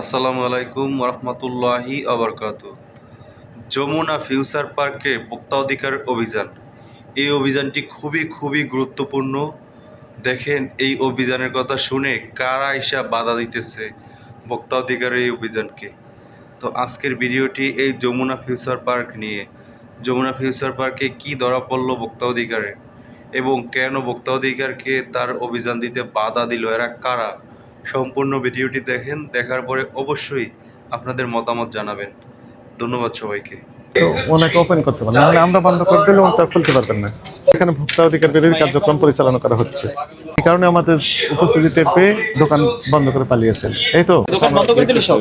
আসসালামু আলাইকুম রহমতুল্লাহি আবরকাত যমুনা ফিউচার পার্কে ভোক্তা অধিকার অভিযান। এই অভিযানটি খুবই খুবই গুরুত্বপূর্ণ। দেখেন, এই অভিযানের কথা শুনে কারা এসা বাধা দিতেছে ভোক্তা অধিকারের এই অভিযানকে। তো আজকের ভিডিওটি এই যমুনা ফিউচার পার্ক নিয়ে। যমুনা ফিউচার পার্কে কি ধরা পড়ল ভোক্তা অধিকারে এবং কেন ভোক্তা অধিকারকে তার অভিযান দিতে বাধা দিল? এরা কারা? সম্পূর্ণ ভিডিওটি দেখেন দেখার পরে অবশ্যই আপনাদের মতামত জানাবেন। ধন্যবাদ সবাইকে। তো ওনাকে ওপেন করতে পারেন নাহলে আমরা বন্ধ করে দিলে ওটা খুলতে পারবেন না। এখানে ভোক্তা অধিকার বিরোধী কার্যক্রম পরিচালনা করা হচ্ছে। এই কারণে আমাদের উপস্থিতি টের পেয়ে দোকান বন্ধ করে পালিয়েছেন। এই তো? দোকান বন্ধ করে দিল সব?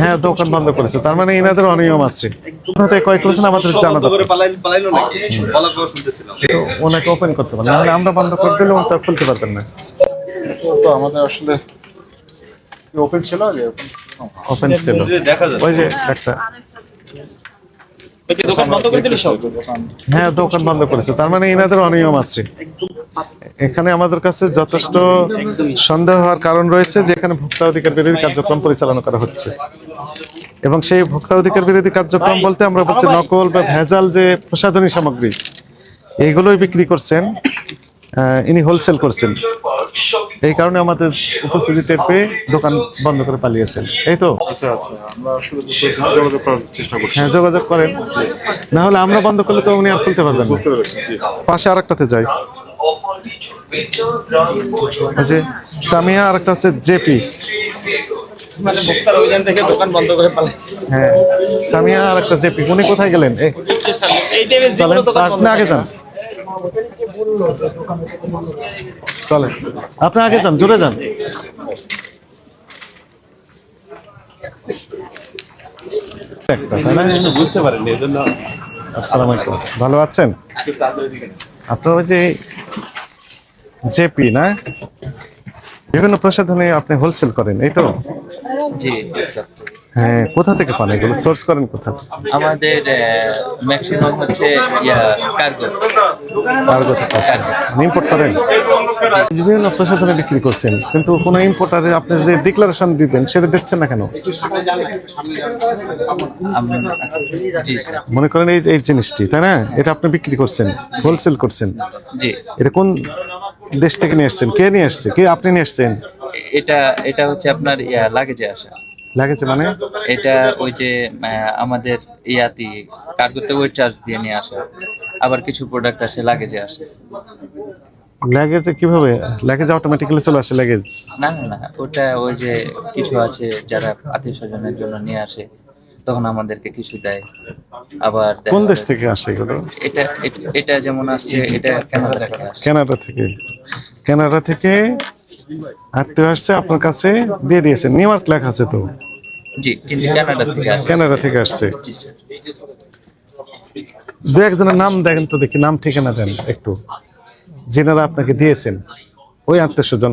হ্যাঁ দোকান বন্ধ করেছে। তার মানে এনাদের অনিয়ম আছে। কোথা থেকে কয় করেছেন আমাদের জানা দরকার। পালাইলো নাকি? বলা করে শুনতেছিলাম। ওনাকে ওপেন করতে পারেন নাহলে আমরা বন্ধ করে দিলে ওটা খুলতে পারবেন না। তো আমাদের আসলে ওপেন ছিল? আগে ওপেন ছিল? দেখা যায় ওই যে একটা। ওই যে দোকান বন্ধ করে দিল সব? দোকান হ্যাঁ দোকান বন্ধ করেছে। তার মানে এনাদের অনিয়ম আছে। এখানে আমাদের কাছে যথেষ্ট সন্দেহ হওয়ার কারণ রয়েছে যে এখানে ভোক্তা অধিকার বিরোধী কার্যক্রম পরিচালনা করা হচ্ছে। এবং সেই ভোক্তা অধিকার বিরোধী কার্যক্রম বলতে আমরা বলছি নকল বা ভেজাল যে প্রসাধনী সামগ্রী এগুলোই বিক্রি করছেন আহ, ইনি হোলসেল করছেন। এই কারণে আমাদের উপস্থিতি টের পেয়ে দোকান বন্ধ করে পালিয়েছেন। এই তো? আচ্ছা আচ্ছা হ্যাঁ যোগাযোগ করেন। না হলে আমরা বন্ধ করলে তো উনি আর খুলতে পারবেন পাশে আরেকটাতে যাই। যে সামিয়া আর একটা হচ্ছে জেপি। মানে ভোক্তার অভিযান থেকে দোকান বন্ধ করে হ্যাঁ সামিয়া আর একটা জেপি। উনি কোথায় গেলেন? এই, এই টাইমে যে চলেন কোনো দোকান বন্ধ আপনি আগে যান। চলেন। আপনি আগে যান জোরে যান? বুঝতে পারেননি এই জন্য। আসসালামু আলাইকুম। ভালো আছেন? আপনার ওই যে জেপি না? বিভিন্ন প্রসাধনী আপনি হোলসেল করেন এই তো? জি হ্যাঁ কোথা থেকে পান এগুলো? সোর্স করেন কোথা থেকে? আমাদের ম্যাক্সিমাম হচ্ছে কার্গো কার্গো ইম্পোর্ট করেন? বিভিন্ন প্রসাধনী বিক্রি করছেন কিন্তু কোনো ইম্পোর্টারে আপনি যে ডিক্লারেশন দিবেন সেটা দেখছেন না কেন? মনে করেন এই যে এই জিনিসটি তাই না? এটা আপনি বিক্রি করছেন হোলসেল করছেন। জি। এটা কোন দেশ থেকে নিয়ে আসছেন? কে নিয়ে আসছে? কে আপনি নিয়ে আসছেন? এটা এটা হচ্ছে আপনার ইয়া লাগেজে আসা। লাগেছে মানে? এটা ওই যে আমাদের ইয়াতি কার্গোতে ওই চার্জ দিয়ে নিয়ে আসা। আবার কিছু প্রোডাক্ট আসে লাগেজে আসে। লাগেজে কীভাবে? লাগেজ অটোমেটিক্যালি চলে আসে লাগেজ না না না ওটা ওই যে কিছু আছে যারা আত্মীয় স্বজনের জন্য নিয়ে আসে তখন আমাদেরকে কিছু দেয়। আবার কোন দেশ থেকে আসে এগুলো? এটা এটা- এটা যেমন আসছে এটা কানাডা থেকে কানাডা থেকে। কানাডা থেকে আত্মীয় আসছে আপনার কাছে দিয়ে দিয়েছে। নিউ ইয়র্ক লেখা আছে তো? কানাডা থেকে আসছে। কানাডা থেকে আসছে। জি স্যার। দু একজনের নাম দেখেন তো দেখি নাম ঠিকানা দেন একটু। যেনারা আপনাকে দিয়েছেন ওই আত্মীয় স্বজন।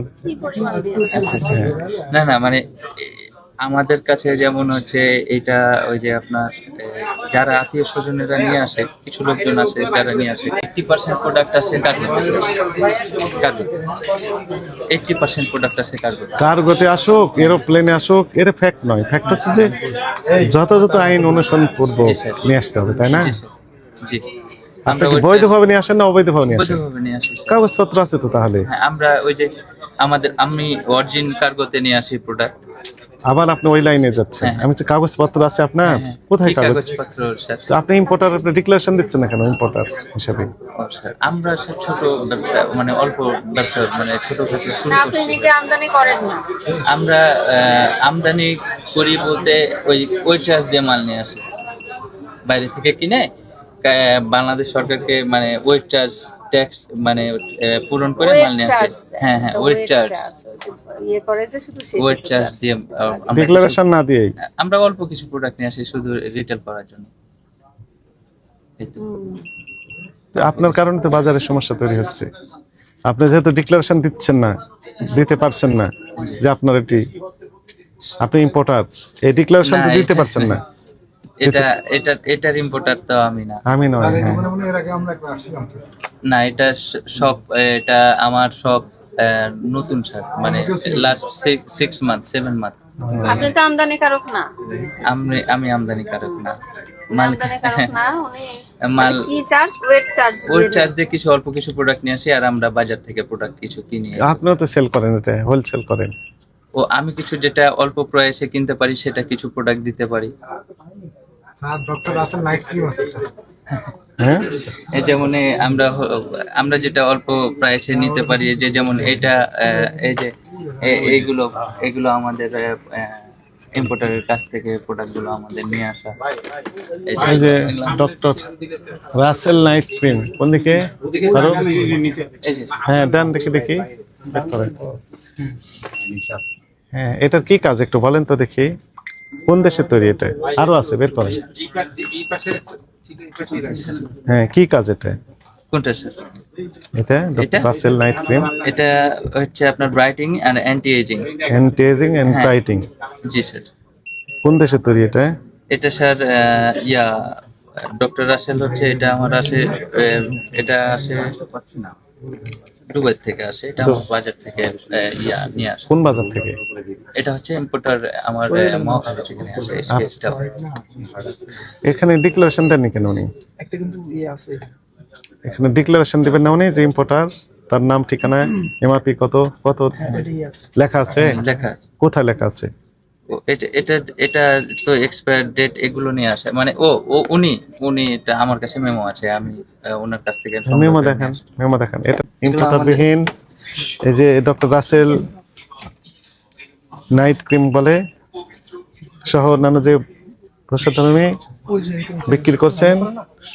হ্যাঁ। না না মানে আমাদের কাছে যেমন হচ্ছে এটা ওই যে আপনার যারা আত্মীয় স্বজনেরা নিয়ে আসে কিছু লোকজন আছে যারা নিয়ে আসে এইটটি পার্সেন্ট প্রোডাক্ট আসে cargo cargo eighty percent product আসে কার্গো কার্গোতে আসুক এরোপ্লেনে আসুক এর ফ্যাক্ট নয়। ফ্যাক্ট হচ্ছে যে যথাযথ আইন অনুসরণ করব। নিয়ে আসতে হবে তাই না? জি আমরা বৈধভাবে নিয়ে আসেন না অবৈধভাবে নিয়ে আসেন। কাগজপত্র আছে তো তাহলে। হ্যাঁ আমরা ওই যে আমাদের আমি অরিজিন কার্গোতে নিয়ে আসি প্রোডাক্ট আবার আপনি ওই লাইনে যাচ্ছেন। হ্যাঁ। আমি যে কাগজপত্র আছে আপনার? কোথায় কাগজপত্র স্যার? তো আপনি ইম্পোর্টার আপনি ডিক্লারেশন দিচ্ছেন না কেন ইম্পোর্টার হিসাবে? আমরা ছোট ব্যবসা মানে অল্প ব্যবসা মানে ছোট ছোটখাটো শুরু না আপনি করছি। নিজে আমদানি করেন না। আমরা আহ, আমদানি করি বলতে ওই ওই চার্জ দিয়ে মাল নিয়ে আসি। বাইরে থেকে কিনে বাংলাদেশ সরকারকে মানে ওয়েট চার্জ ট্যাক্স মানে পূরণ করে মাল নিয়ে আসি। হ্যাঁ হ্যাঁ ওয়েট চার্জ ইয়ে করে যে শুধু সেই ওয়েট চার্জ দিয়ে আমরা ডিক্লারেশন না দিয়েই? আমরা অল্প কিছু প্রোডাক্ট নিয়ে আসি শুধু রিটেল করার জন্য। আপনার কারণে তো বাজারে সমস্যা তৈরি হচ্ছে। আপনি যেহেতু ডিক্লারেশন দিচ্ছেন না দিতে পারছেন না যে আপনার এটি আপনি ইম্পোর্টার এই ডিক্লারেশন তো দিতে পারছেন না। এটা এটা এটার ইম্পোর্টার তো আমি না। আমি নয় হ্যাঁ। মানে এর আগে আমরা একবার আসছিলাম না এটা সব এটা আমার সব নতুন সার মানে last six month seven month আপনি তো আমদানিকারক না। আমি আমি আমদানিকারক না। মাল না মাল কি চার্জ ওয়েট চার্জ দিয়ে কিছু অল্প কিছু প্রোডাক্ট নিয়ে আসি আর আমরা বাজার থেকে প্রোডাক্ট কিছু কিনি আপনিও তো সেল করেন এটা হোলসেল করেন। ও আমি কিছু যেটা অল্প প্রাইসে কিনতে পারি সেটা কিছু প্রোডাক্ট দিতে পারি। হ্যাঁ? এই যেমন আমরা আমরা যেটা অল্প প্রাইসে নিতে পারি যে যেমন এটা এই যে এইগুলো এগুলো আমাদের ইম্পোর্টারের কাছ থেকে প্রোডাক্টগুলো আমাদের নিয়ে আসা। এই যে ডক্টর রাসেল নাইট ক্রিম কোন দিকে? হ্যাঁ দেন দেখি দেখি। হ্যাঁ এটার কি কাজ একটু বলেন তো দেখি। কোন দেশের তৈরি এটা? আরও আছে বের করেন। হ্যাঁ কি কাজ এটা? কোনটা স্যার? এটা? ডক্টর এটা? Rashel night cream? এটা হচ্ছে আপনার brightening and anti aging anti aging and হ্যাঁ। ব্রাইটিং। জি স্যার। কোন তৈরি এটা? এটা স্যার ইয়া ডক্টর রাসেল হচ্ছে এটা আমার এটা আসে দুবাই থেকে আসে এটা আমার বাজার থেকে ইয়া নিয়ে আসে। কোন বাজার থেকে? এটা হচ্ছে ইম্পোর্টার আমার মহাখালী থেকে নিয়ে আসে স্কেচটা এখানে ডিক্লারেশন দেননি কেন উনি? এখানে ডিক্লারেশন দিবেন না উনি যে ইম্পোর্টার তার নাম ঠিকানা এমআরপি কত কত লেখা আছে? লেখা কোথায় লেখা আছে? এটা এটা এটা তো এক্সপায়ার ডেট এগুলো নিয়ে আসে। মানে ও ও উনি উনি এটা আমার কাছে মেমো আছে আমি ওনার কাছ থেকে মেমো দেখান মেমো দেখান। এটা এই যে ডক্টর রাসেল নাইট ক্রিম বলে সহ অন্যান্য যে প্রসাধনী বিক্রি করছেন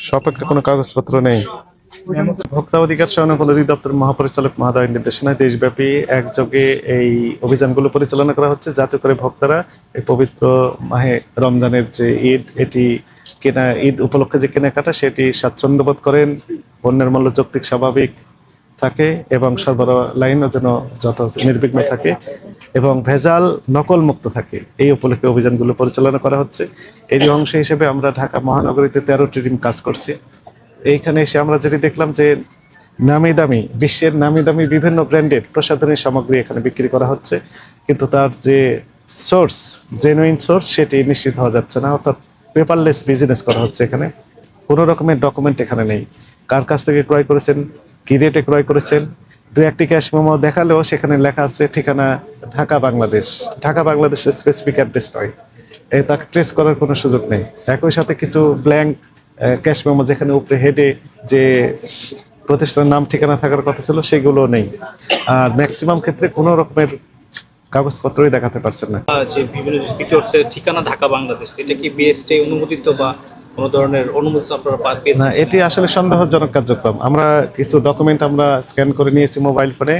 সপক্ষে কোনো কাগজপত্র নেই। ভোক্তা অধিকার অধিদপ্তর মহাপরিচালক নির্দেশনায় দেশব্যাপী একযোগে এই অভিযানগুলো পরিচালনা করা হচ্ছে। যাতে করে এই পবিত্র মাহে রমজানের যে ঈদ, এটি কেনা, ঈদ উপলক্ষে যে কেনাকাটা, সেটি করেন, পণ্যের মূল্য যৌক্তিক, স্বাভাবিক থাকে এবং সরবরাহ লাইনও যেন যত নির্বিঘ্ন থাকে এবং ভেজাল নকল মুক্ত থাকে। এই উপলক্ষে অভিযানগুলো পরিচালনা করা হচ্ছে। এরই অংশ হিসেবে আমরা ঢাকা মহানগরীতে তেরোটি টিম কাজ করছি। এইখানে এসে আমরা যেটি দেখলাম যে নামি দামি, বিশ্বের নামি দামি বিভিন্ন ব্র্যান্ডের প্রসাধনী সামগ্রী এখানে বিক্রি করা হচ্ছে। কিন্তু তার যে সোর্স জেনুইন সোর্স সেটি নিশ্চিত হওয়া যাচ্ছে না। অর্থাৎ পেপারলেস বিজনেস করা হচ্ছে এখানে। কোনো রকমের ডকুমেন্ট এখানে নেই। কার কাছ থেকে ক্রয় করেছেন, কি রেটে ক্রয় করেছেন দু একটি ক্যাশ মেমো দেখালেও সেখানে লেখা আছে, ঠিকানা ঢাকা, বাংলাদেশ। ঢাকা, বাংলাদেশের স্পেসিফিক অ্যাড্রেস নয়। তাকে ট্রেস করার কোনো সুযোগ নেই। একই সাথে কিছু ব্ল্যাঙ্ক ক্যাশ মেমো যেখানে উপরে হেডে যে প্রতিষ্ঠানের নাম ঠিকানা থাকার কথা ছিল সেগুলো নেই। আর ম্যাক্সিমাম ক্ষেত্রে কোনো রকমের কাগজপত্রই দেখাতে পারছেন না। যে বিভিন্ন হচ্ছে ঠিকানা ঢাকা বাংলাদেশ এটা কি বিএসটি অনুমোদিত বা কোনো ধরনের আপনারা না এটি আসলে সন্দেহজনক কার্যক্রম। আমরা কিছু ডকুমেন্ট আমরা স্ক্যান করে নিয়েছি মোবাইল ফোনে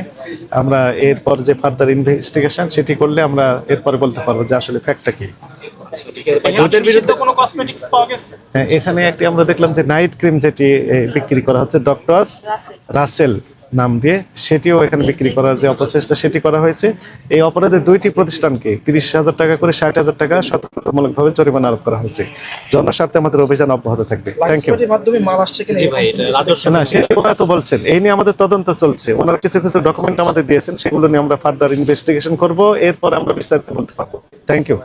আমরা এরপর যে ফার্দার ইনভেস্টিগেশন সেটি করলে আমরা এরপরে বলতে পারব যে আসলে ফ্যাক্টটা কি। কোনো কসমেটিক্স পাওয়া গেছে? হ্যাঁ, এখানে একটি আমরা দেখলাম যে নাইট ক্রিম যেটি বিক্রি করা হচ্ছে ডক্টর রাসেল রাসেল নাম দিয়ে সেটিও এখানে বিক্রি করার যে অপচেষ্টা সেটি করা হয়েছে। এই অপরাধে দুইটি প্রতিষ্ঠানকে তিরিশ হাজার টাকা করে ষাট হাজার টাকা সতর্কতামূলকভাবে জরিমানা আরোপ করা হয়েছে। জনস্বার্থে আমাদের অভিযান অব্যাহত থাকবে। থ্যাংক ইউ মাধ্যমে মাল আসছে কিনা? জি ভাই এটা রাজস্ব না সে ওনারা তো বলছেন। এই নিয়ে আমাদের তদন্ত চলছে। ওনারা কিছু কিছু ডকুমেন্ট আমাদের দিয়েছেন সেগুলো নিয়ে আমরা ফার্দার ইনভেস্টিগেশন করব। এরপর আমরা বিস্তারিত বলতে পারব। Thank you